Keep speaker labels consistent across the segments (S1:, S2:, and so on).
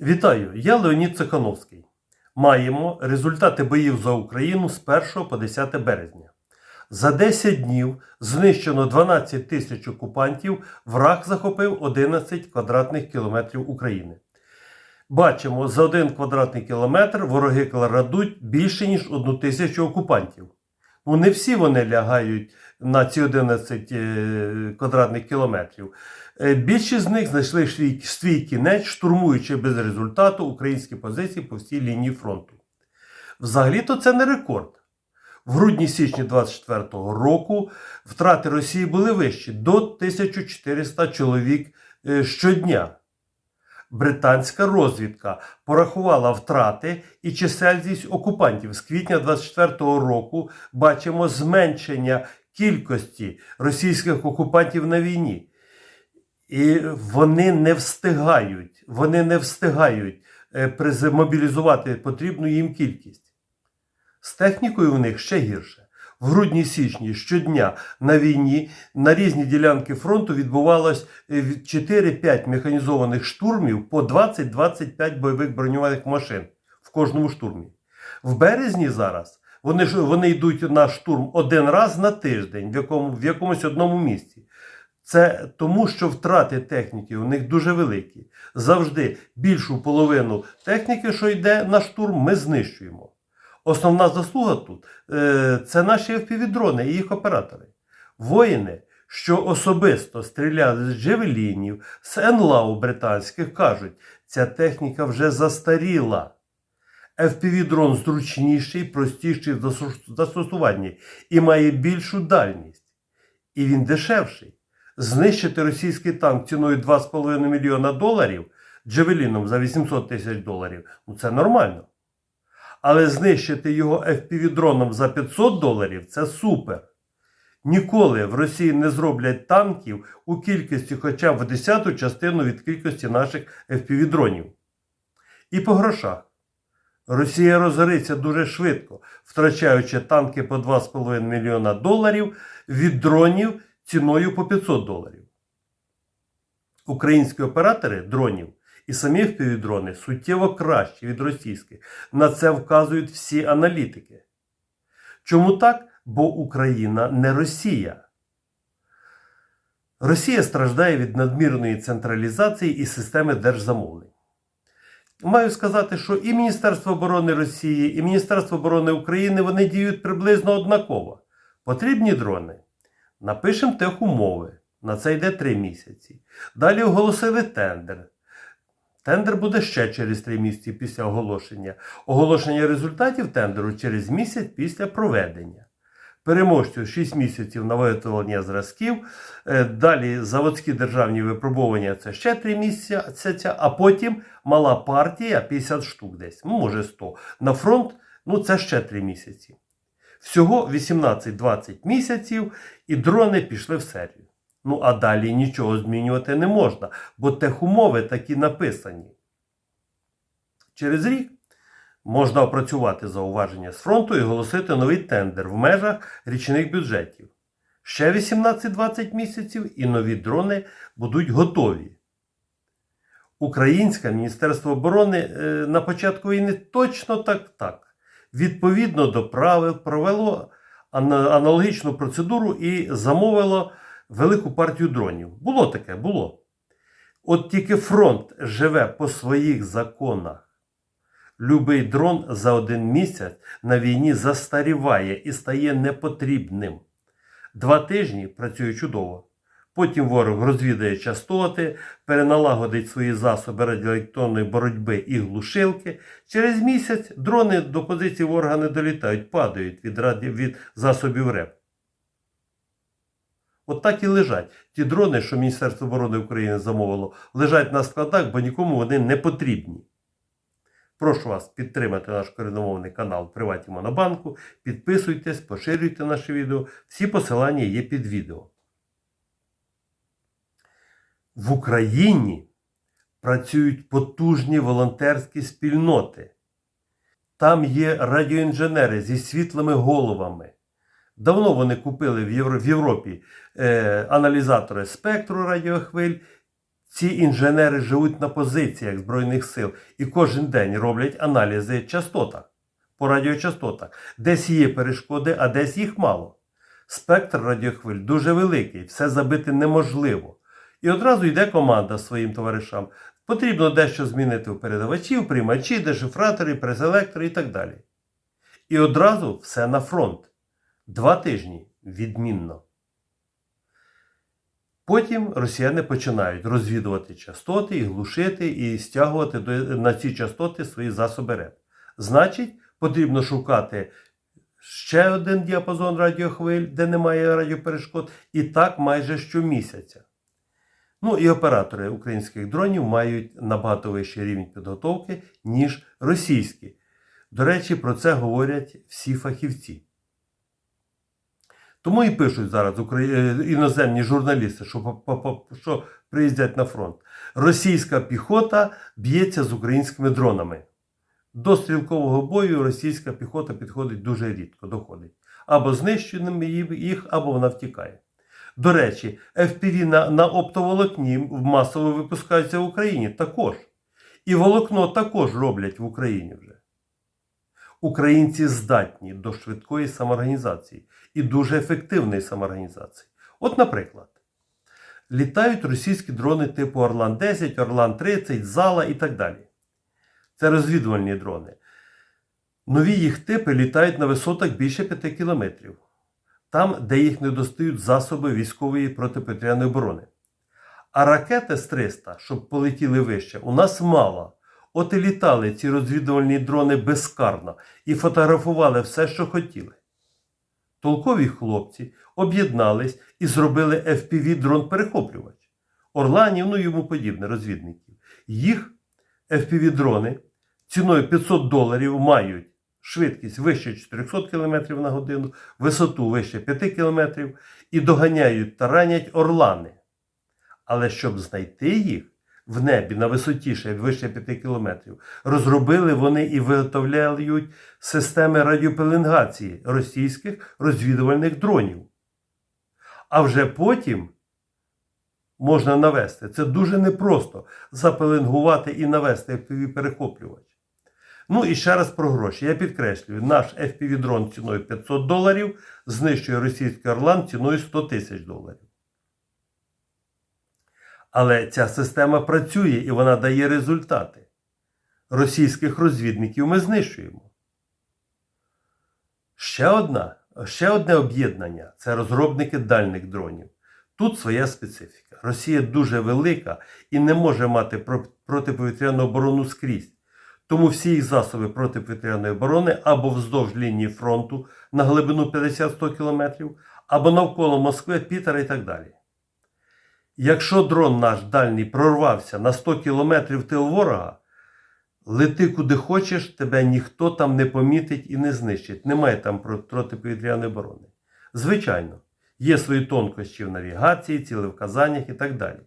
S1: Вітаю! Я Леонід Цехановський. Маємо результати боїв за Україну з 1 по 10 березня. За 10 днів знищено 12 тисяч окупантів, враг захопив 11 квадратних кілометрів України. Бачимо, за один квадратний кілометр вороги кладуть більше, ніж одну тисячу окупантів. Ну, не всі вони лягають на ці 11 е, квадратних кілометрів. Е, Більшість з них знайшли свій, свій кінець, штурмуючи без результату українські позиції по всій лінії фронту. Взагалі-то це не рекорд. В грудні-січні 24-го року втрати Росії були вищі до 1400 чоловік е, щодня. Британська розвідка порахувала втрати і чисельність окупантів з квітня 24-го року. Бачимо зменшення кількості російських окупантів на війні. І вони не встигають, вони не встигають е, мобілізувати потрібну їм кількість. З технікою в них ще гірше. В грудні-січні щодня на війні на різні ділянки фронту відбувалось е, 4-5 механізованих штурмів по 20-25 бойових броньованих машин в кожному штурмі. В березні зараз вони, вони йдуть на штурм один раз на тиждень в, якому, в якомусь одному місці. Це тому, що втрати техніки у них дуже великі. Завжди більшу половину техніки, що йде на штурм, ми знищуємо. Основна заслуга тут е, це наші FPV-дрони і їх оператори. Воїни, що особисто стріляли з джевелінів, з енлау британських, кажуть, ця техніка вже застаріла. FPV-дрон зручніший, простіший в застосуванні і має більшу дальність. І він дешевший. Знищити російський танк ціною 2,5 мільйона доларів джевеліном за 800 тисяч доларів ну це нормально. Але знищити його FPV-дроном за 500 доларів це супер. Ніколи в Росії не зроблять танків у кількості хоча б в десяту частину від кількості наших FPV-дронів. І по грошах. Росія розориться дуже швидко, втрачаючи танки по 2,5 мільйона доларів від дронів ціною по 500 доларів. Українські оператори дронів і самі впівдрони суттєво кращі від російських. На це вказують всі аналітики. Чому так? Бо Україна не Росія. Росія страждає від надмірної централізації і системи держзамовлень. Маю сказати, що і Міністерство оборони Росії, і Міністерство оборони України вони діють приблизно однаково. Потрібні дрони. Напишемо техумови. На це йде три місяці. Далі оголосили тендер. Тендер буде ще через три місяці після оголошення. Оголошення результатів тендеру через місяць після проведення. Переможцю 6 місяців на виготовлення зразків. Е, Далі заводські державні випробування це ще 3 місяці, а потім мала партія 50 штук десь, ну може 100. На фронт ну це ще 3 місяці. Всього 18-20 місяців і дрони пішли в серію. Ну а далі нічого змінювати не можна, бо техумови такі написані. Через рік можна опрацювати зауваження з фронту і оголосити новий тендер в межах річних бюджетів. Ще 18-20 місяців і нові дрони будуть готові. Українське Міністерство оборони е, на початку війни точно так так. Відповідно до правил провело аналогічну процедуру і замовило велику партію дронів. Було таке, було. От тільки фронт живе по своїх законах. Любий дрон за один місяць на війні застаріває і стає непотрібним. Два тижні працює чудово. Потім ворог розвідає частоти, переналагодить свої засоби радіоелектронної боротьби і глушилки. Через місяць дрони до позиції ворога не долітають, падають від, раді... від засобів РЕП. От так і лежать. Ті дрони, що Міністерство оборони України замовило, лежать на складах, бо нікому вони не потрібні. Прошу вас підтримати наш коріномовний канал Приваті Монобанку. Підписуйтесь, поширюйте наше відео. Всі посилання є під відео. В Україні працюють потужні волонтерські спільноти. Там є радіоінженери зі світлими головами. Давно вони купили в, Євро- в Європі е, аналізатори спектру радіохвиль. Ці інженери живуть на позиціях Збройних сил і кожен день роблять аналізи частотах по радіочастотах. Десь є перешкоди, а десь їх мало. Спектр радіохвиль дуже великий, все забити неможливо. І одразу йде команда своїм товаришам. Потрібно дещо змінити в передавачі, в приймачі, дешифратори, преселектори і так далі. І одразу все на фронт. Два тижні відмінно. Потім росіяни починають розвідувати частоти, і глушити і стягувати на ці частоти свої засоби РЕП. Значить, потрібно шукати ще один діапазон радіохвиль, де немає радіоперешкод, і так майже щомісяця. Ну і оператори українських дронів мають набагато вищий рівень підготовки, ніж російські. До речі, про це говорять всі фахівці. Тому і пишуть зараз е, іноземні журналісти, що, приїздять на фронт. Російська піхота б'ється з українськими дронами. До стрілкового бою російська піхота підходить дуже рідко, доходить. Або знищеними їх, або вона втікає. До речі, FPV на, на оптоволокні масово випускаються в Україні також. І волокно також роблять в Україні вже. Українці здатні до швидкої самоорганізації і дуже ефективної самоорганізації. От, наприклад, літають російські дрони типу Орлан 10, Орлан 30, Зала і так далі. Це розвідувальні дрони. Нові їх типи літають на висотах більше 5 кілометрів, там, де їх не достають засоби військової протиповітряної оборони. А ракети з 300, щоб полетіли вище, у нас мало. От і літали ці розвідувальні дрони безкарно і фотографували все, що хотіли. Толкові хлопці об'єднались і зробили FPV-дрон-перехоплювач. Орланів, ну йому подібне, розвідників. Їх FPV-дрони ціною 500 доларів мають швидкість вище 400 км на годину, висоту вище 5 км і доганяють та ранять орлани. Але щоб знайти їх в небі на висоті ще вище 5 км, розробили вони і виготовляють системи радіопеленгації російських розвідувальних дронів. А вже потім можна навести. Це дуже непросто запеленгувати і навести FPV-перехоплювач. Ну і ще раз про гроші. Я підкреслюю, наш FPV-дрон ціною 500 доларів знищує російський Орлан ціною 100 тисяч доларів. Але ця система працює і вона дає результати. Російських розвідників ми знищуємо. Ще, одна, ще одне об'єднання це розробники дальних дронів. Тут своя специфіка. Росія дуже велика і не може мати протиповітряну оборону скрізь. Тому всі їх засоби протиповітряної оборони або вздовж лінії фронту на глибину 50-100 км, або навколо Москви, Пітера і так далі. Якщо дрон наш дальній прорвався на 100 км тил ворога, лети куди хочеш, тебе ніхто там не помітить і не знищить. Немає там протиповітряної оборони. Звичайно, є свої тонкощі в навігації, цілевказаннях і так далі.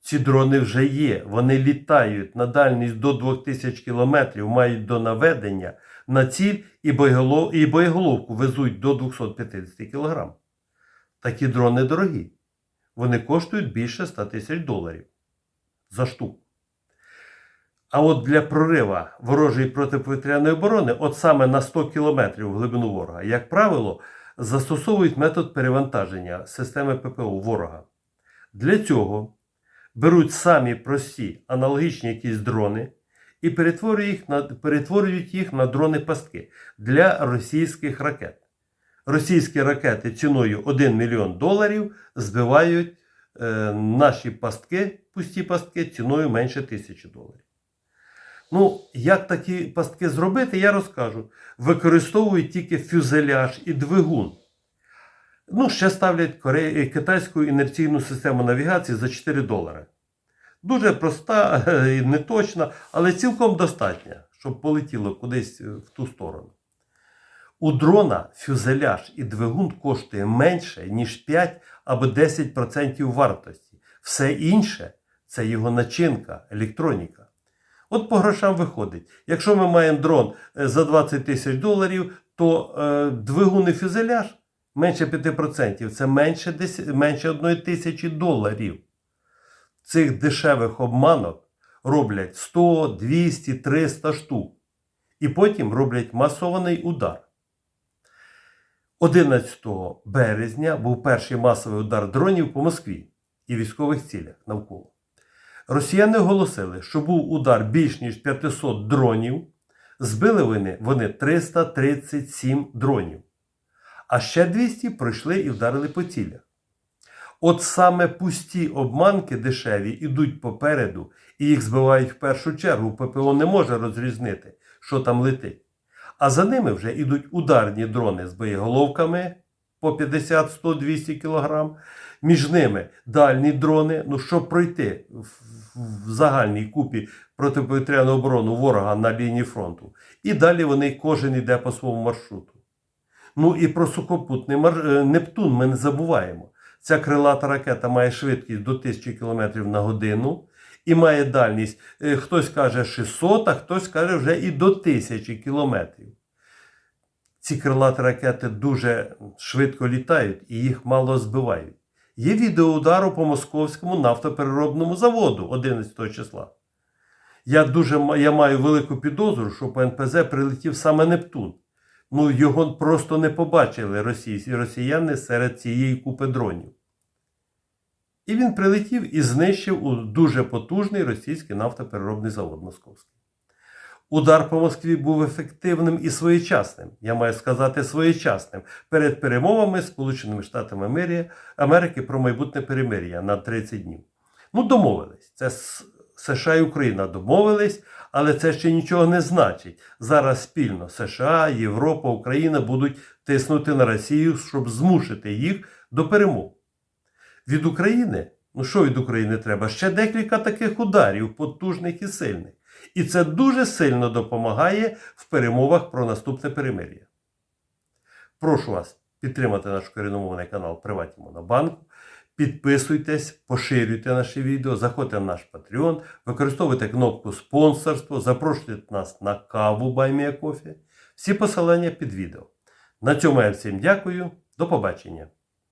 S1: Ці дрони вже є. Вони літають на дальність до 2000 км, мають до наведення на ціль і боєголов- і боєголовку везуть до 250 кг. Такі дрони дорогі. Вони коштують більше 100 тисяч доларів за штуку. А от для прорива ворожої протиповітряної оборони, от саме на 100 км в глибину ворога, як правило, застосовують метод перевантаження системи ППО ворога. Для цього беруть самі прості аналогічні якісь дрони і перетворюють їх на, перетворюють їх на дрони-пастки для російських ракет. Російські ракети ціною 1 мільйон доларів збивають е, наші пастки, пусті пастки, ціною менше тисячі доларів. Ну, як такі пастки зробити, я розкажу. Використовують тільки фюзеляж і двигун. Ну, ще ставлять коре... китайську інерційну систему навігації за 4 долари. Дуже проста і неточна, але цілком достатня, щоб полетіло кудись в ту сторону. У дрона фюзеляж і двигун коштує менше, ніж 5 або 10% вартості. Все інше це його начинка, електроніка. От по грошам виходить. Якщо ми маємо дрон е, за 20 тисяч доларів, то е, двигун і фюзеляж менше 5%. Це менше, 10, менше 1 тисячі доларів. цих дешевих обманок роблять 100, 200, 300 штук. І потім роблять масований удар. 11 березня був перший масовий удар дронів по Москві і військових цілях навколо. Росіяни оголосили, що був удар більш ніж 500 дронів. Збили вони, вони 337 дронів. А ще 200 пройшли і вдарили по цілях. От саме пусті обманки дешеві ідуть попереду і їх збивають в першу чергу. ППО не може розрізнити, що там летить. А за ними вже йдуть ударні дрони з боєголовками по 50, 100, 200 кг. Між ними дальні дрони. Ну, щоб пройти в загальній купі протиповітряну оборону ворога на лінії фронту. І далі вони кожен йде по своєму маршруту. Ну і про сухопутний е, Нептун ми не забуваємо. Ця крилата ракета має швидкість до 1000 км на годину і має дальність, е, хтось каже 600, а хтось каже вже і до 1000 кілометрів. Ці крилаті ракети дуже швидко літають і їх мало збивають. Є відео удару по московському нафтопереробному заводу 11 числа. Я, дуже, я маю велику підозру, що по НПЗ прилетів саме Нептун. Ну, його просто не побачили російські росіяни серед цієї купи дронів. І він прилетів і знищив у- дуже потужний російський нафтопереробний завод московський. Удар по Москві був ефективним і своєчасним, я маю сказати, своєчасним перед перемовами з Сполученими Штатами Америки про майбутнє перемир'я на 30 днів. Ну, домовились. Це США і Україна домовились, але це ще нічого не значить. Зараз спільно США, Європа, Україна будуть тиснути на Росію, щоб змусити їх до перемог. Від України, ну що від України треба? Ще декілька таких ударів, потужних і сильних. І це дуже сильно допомагає в перемовах про наступне перемир'я. Прошу вас підтримати наш коріномовний канал Приватні Монобанку. Підписуйтесь, поширюйте наші відео, заходьте на наш Patreon, використовуйте кнопку спонсорство, запрошуйте нас на каву Баймія Кофі. Всі посилання під відео. На цьому я всім дякую. До побачення.